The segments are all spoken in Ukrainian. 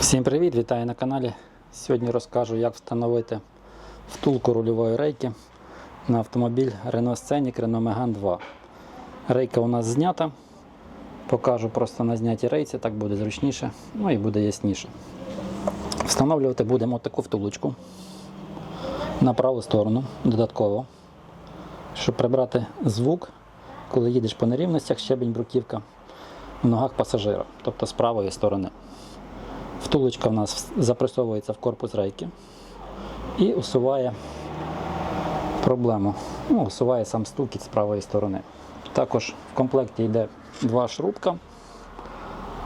Всім привіт, вітаю на каналі. Сьогодні розкажу, як встановити втулку рульової рейки на автомобіль Renault Scenic Renault Megane 2. Рейка у нас знята. Покажу просто на знятій рейці, так буде зручніше, ну і буде ясніше. Встановлювати будемо таку втулочку на праву сторону додатково, щоб прибрати звук, коли їдеш по нерівностях, щебень бруківка в ногах пасажира, тобто з правої сторони. Втулочка в нас запресовується в корпус рейки і усуває проблему. Ну, усуває сам стукіт з правої сторони. Також в комплекті йде два шрубка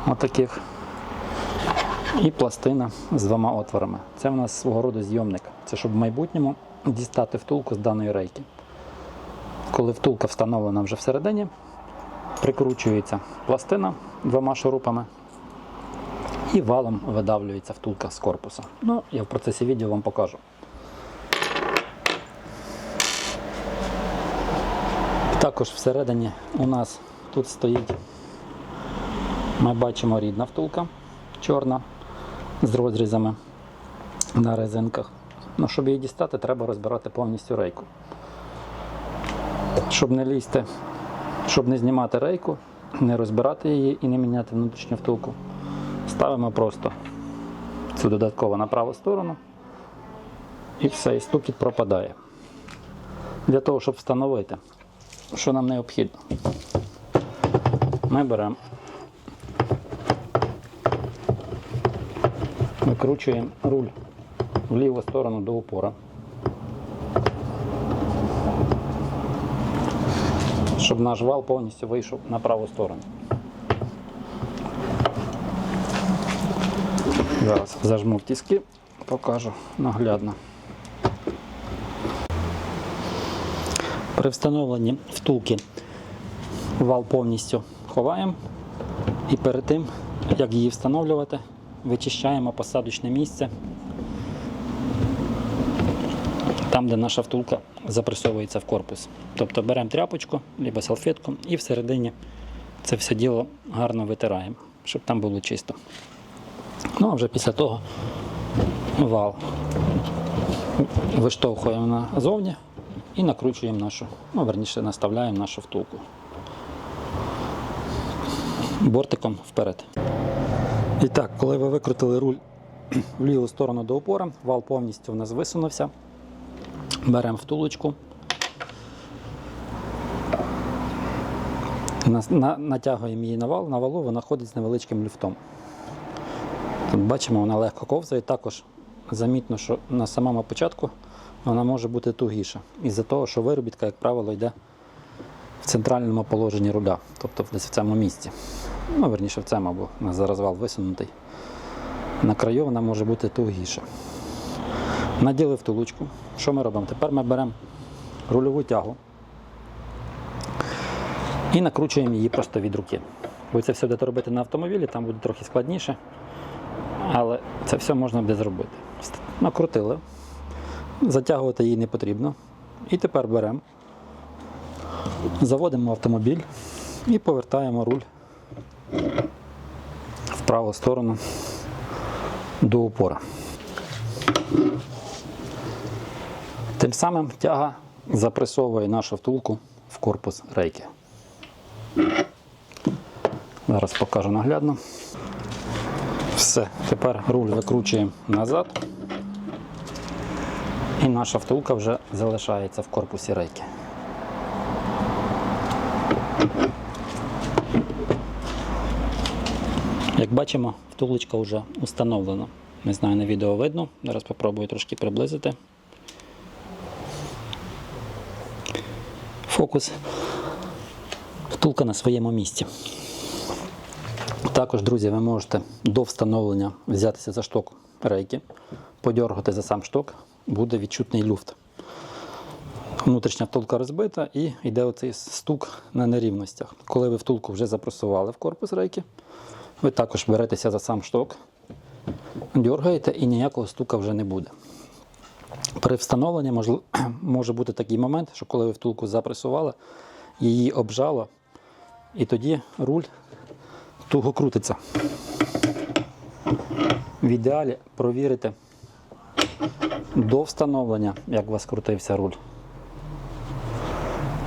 отаких і пластина з двома отворами. Це в нас свого роду зйомник. Це щоб в майбутньому дістати втулку з даної рейки. Коли втулка встановлена вже всередині, прикручується пластина двома шурупами і валом видавлюється втулка з корпуса. Ну, я в процесі відео вам покажу. Також всередині у нас тут стоїть, ми бачимо рідна втулка чорна з розрізами на резинках. Ну, щоб її дістати, треба розбирати повністю рейку. Щоб не лізти, щоб не знімати рейку, не розбирати її і не міняти внутрішню втулку. Ставимо просто цю додатково на праву сторону і все, і стукіт пропадає. Для того, щоб встановити, що нам необхідно, ми беремо, викручуємо руль в ліву сторону до упора, щоб наш вал повністю вийшов на праву сторону. Зараз зажму в тіски, покажу наглядно. При встановленні втулки вал повністю ховаємо і перед тим, як її встановлювати, вичищаємо посадочне місце там, де наша втулка запресовується в корпус. Тобто беремо тряпочку або салфетку і всередині це все діло гарно витираємо, щоб там було чисто. Ну а вже після того вал виштовхуємо назовні і накручуємо нашу, ну верніше наставляємо нашу втулку бортиком вперед. І так, коли ви викрутили руль в ліву сторону до опора, вал повністю в нас висунувся. Беремо втулочку. На- на- Натягуємо її на вал, на валу вона ходить з невеличким люфтом. Тут бачимо, вона легко ковзає. Також замітно, що на самому початку вона може бути тугіша. Із-за того, що виробітка, як правило, йде в центральному положенні руля, тобто десь в цьому місці. Ну, верніше в цьому, бо у нас висунутий. На краю вона може бути тугіша. Наділи втулочку. Що ми робимо? Тепер ми беремо рульову тягу і накручуємо її просто від руки. Ви це все будете робити на автомобілі, там буде трохи складніше. Але це все можна буде зробити. Накрутили, затягувати її не потрібно. І тепер беремо, заводимо автомобіль і повертаємо руль в праву сторону до упора. Тим самим тяга запресовує нашу втулку в корпус рейки. Зараз покажу наглядно. Все, тепер руль викручуємо назад. І наша втулка вже залишається в корпусі рейки. Як бачимо, втулочка вже установлена. Не знаю, на відео видно. Зараз спробую трошки приблизити. Фокус. Втулка на своєму місці. Також, друзі, ви можете до встановлення взятися за шток рейки, подергати за сам шток, буде відчутний люфт. Внутрішня втулка розбита і йде оцей стук на нерівностях. Коли ви втулку вже запросували в корпус рейки, ви також беретеся за сам шток, дергаєте і ніякого стука вже не буде. При встановленні можл- може бути такий момент, що коли ви втулку запресували, її обжало, і тоді руль туго крутиться. в ідеалі провірити до встановлення, як у вас крутився руль.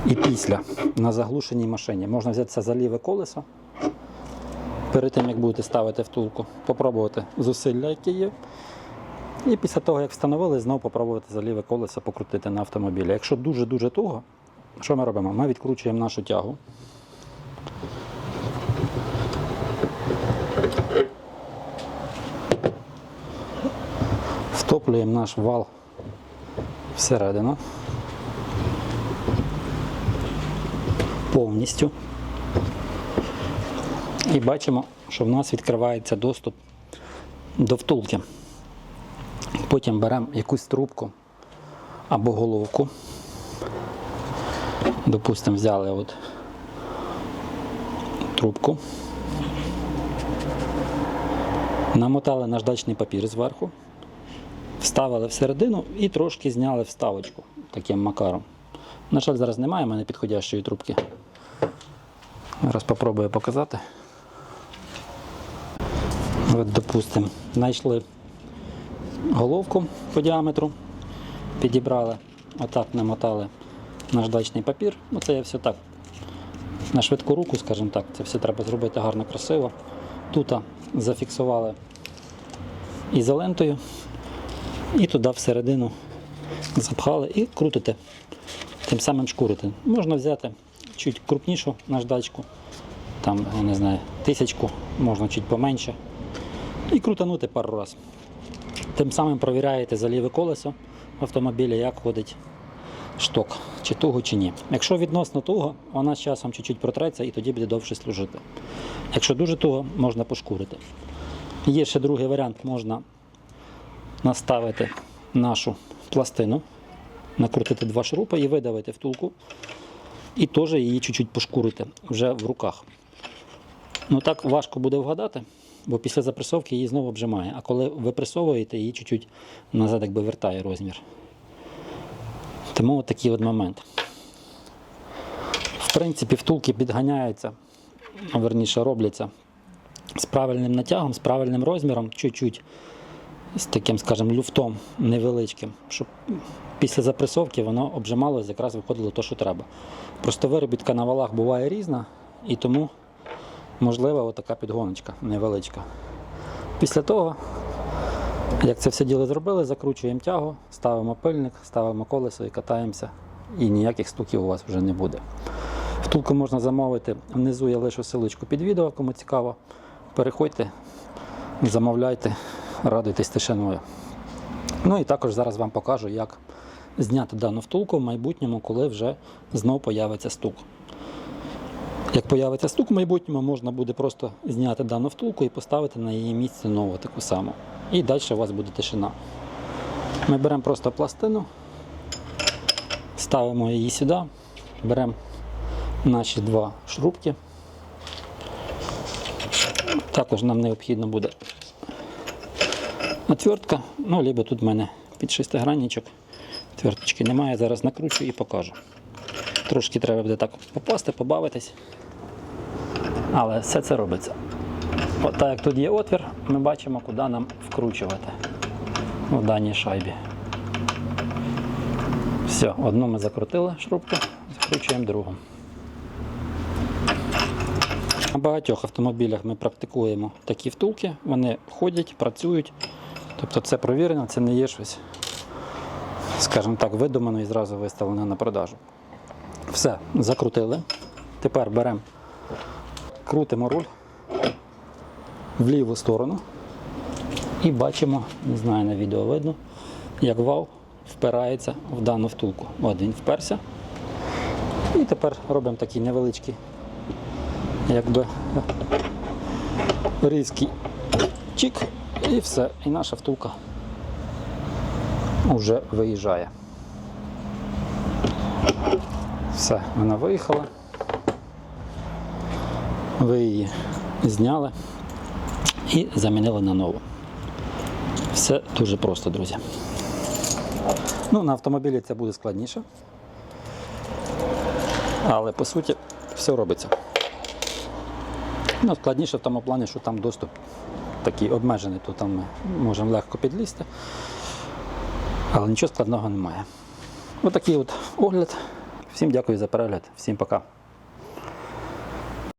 І після на заглушеній машині. Можна взятися за ліве колесо перед тим, як будете ставити втулку, попробувати зусилля, які є. І після того, як встановили, знову попробувати за ліве колесо покрутити на автомобілі. Якщо дуже-дуже туго, що ми робимо? Ми відкручуємо нашу тягу. Втоплюємо наш вал всередину. Повністю. І бачимо, що в нас відкривається доступ до втулки. Потім беремо якусь трубку або головку. Допустимо, взяли от трубку. Намотали наждачний папір зверху, вставили всередину і трошки зняли вставочку таким макаром. На жаль, зараз немає в мене підходящої трубки. Зараз спробую показати. От, допустимо, знайшли головку по діаметру, підібрали, отак намотали наждачний папір. Ну, це я все так. На швидку руку, скажімо так, це все треба зробити гарно, красиво. Тут зафіксували ізолентою і туди всередину запхали і крутите. Тим самим шкурите. Можна взяти чуть крупнішу наждачку, там, я не знаю, тисячку, можна чуть поменше. І крутанути пару разів. Тим самим провіряєте за ліве колесо автомобіля, як ходить шток, чи туго, чи ні. Якщо відносно туго, вона з часом чуть-чуть протреться і тоді буде довше служити. Якщо дуже туго, можна пошкурити. Є ще другий варіант, можна наставити нашу пластину, накрутити два шурупи і видавити втулку, і теж її чуть-чуть пошкурити вже в руках. Ну так важко буде вгадати, бо після запресовки її знову обжимає. А коли ви пресовуєте, її чуть-чуть назад якби вертає розмір. Тому от такий от момент. В принципі, втулки підганяються, верніше робляться з правильним натягом, з правильним розміром, чуть-чуть з таким, скажімо, люфтом невеличким, щоб після запресовки воно обжималося, якраз виходило те, що треба. Просто виробітка на валах буває різна, і тому можлива отака підгоночка невеличка. Після того, як це все діло зробили, закручуємо тягу, ставимо пильник, ставимо колесо і катаємося, і ніяких стуків у вас вже не буде. Втулку можна замовити. Внизу я лишу силочку під відео, кому цікаво. Переходьте, замовляйте, радуйтесь тишиною. Ну і також зараз вам покажу, як зняти дану втулку в майбутньому, коли вже знов появиться стук. Як появиться стук в майбутньому, можна буде просто зняти дану втулку і поставити на її місце нову таку саму. І далі у вас буде тишина. Ми беремо просто пластину, ставимо її сюди, беремо наші два шрубки. Також нам необхідно буде отвертка, ну, либо тут в мене під шестигранничок. Отверточки немає, зараз накручу і покажу. Трошки треба буде так попасти, побавитись. Але все це робиться. От так як тут є отвір, ми бачимо, куди нам вкручувати в даній шайбі. Все, одну ми закрутили шрубку, закручуємо другу. На багатьох автомобілях ми практикуємо такі втулки, вони ходять, працюють. Тобто це провірено, це не є щось, скажімо так, видумано і зразу виставлено на продажу. Все, закрутили. Тепер беремо, крутимо руль в ліву сторону і бачимо, не знаю, на відео видно, як вал впирається в дану втулку. От він вперся. І тепер робимо такий невеличкий, якби різкий чик, і все. І наша втулка вже виїжджає. Все, вона виїхала. Ви її зняли і замінили на нову. Все дуже просто, друзі. Ну, на автомобілі це буде складніше. Але по суті все робиться. Ну, складніше в тому плані, що там доступ такий обмежений, то там ми можемо легко підлізти. Але нічого складного немає. Отакий от огляд. Всім дякую за перегляд, всім пока.